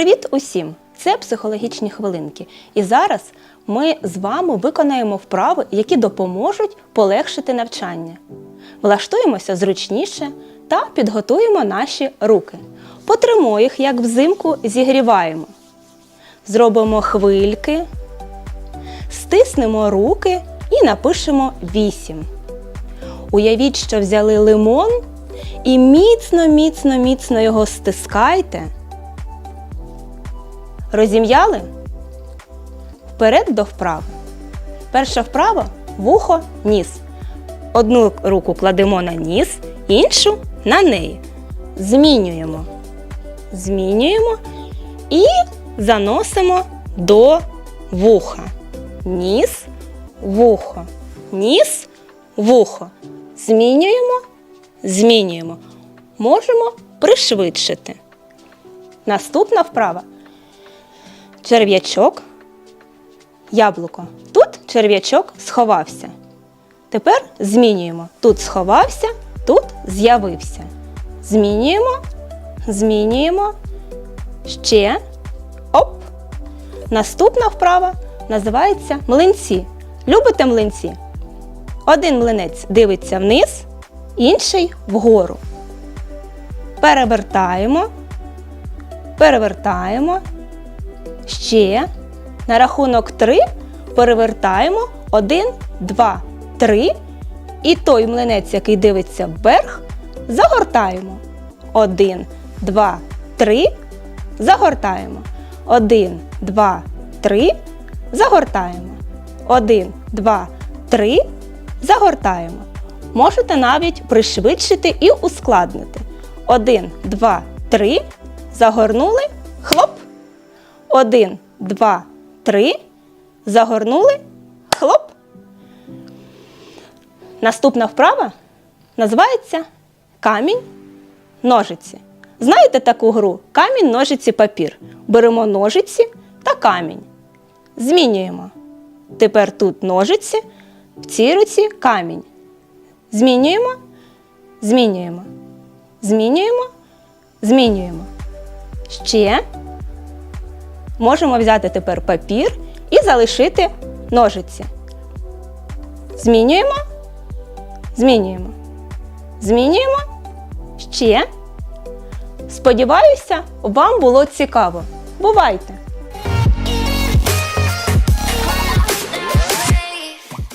Привіт усім! Це психологічні хвилинки. І зараз ми з вами виконаємо вправи, які допоможуть полегшити навчання. Влаштуємося зручніше та підготуємо наші руки. Потримо їх, як взимку, зігріваємо. Зробимо хвильки, стиснемо руки і напишемо 8. Уявіть, що взяли лимон і міцно, міцно, міцно його стискайте. Розім'яли? Вперед до вправи. Перша вправа вухо, ніс. Одну руку кладемо на ніс, іншу на неї. Змінюємо. Змінюємо і заносимо до вуха. Ніс, вухо. Ніс, вухо. Змінюємо, змінюємо. Можемо пришвидшити. Наступна вправа черв'ячок, яблуко. Тут черв'ячок сховався. Тепер змінюємо. Тут сховався, тут з'явився. Змінюємо, змінюємо. Ще. Оп. Наступна вправа називається млинці. Любите млинці? Один млинець дивиться вниз, інший вгору. Перевертаємо, перевертаємо. Ще на рахунок 3 перевертаємо 1, 2, 3. І той млинець, який дивиться вверх, загортаємо. 1, 2, 3. Загортаємо. 1, 2, 3. Загортаємо. 1, 2, 3. Загортаємо. Можете навіть пришвидшити і ускладнити. 1, 2, 3. Загорнули. Один, два, три. Загорнули. Хлоп. Наступна вправа називається камінь, ножиці. Знаєте таку гру? Камінь, ножиці, папір. Беремо ножиці та камінь. Змінюємо. Тепер тут ножиці, в цій руці камінь. Змінюємо, змінюємо. Змінюємо, змінюємо. Ще можемо взяти тепер папір і залишити ножиці. Змінюємо, змінюємо. Змінюємо ще. Сподіваюся, вам було цікаво. Бувайте!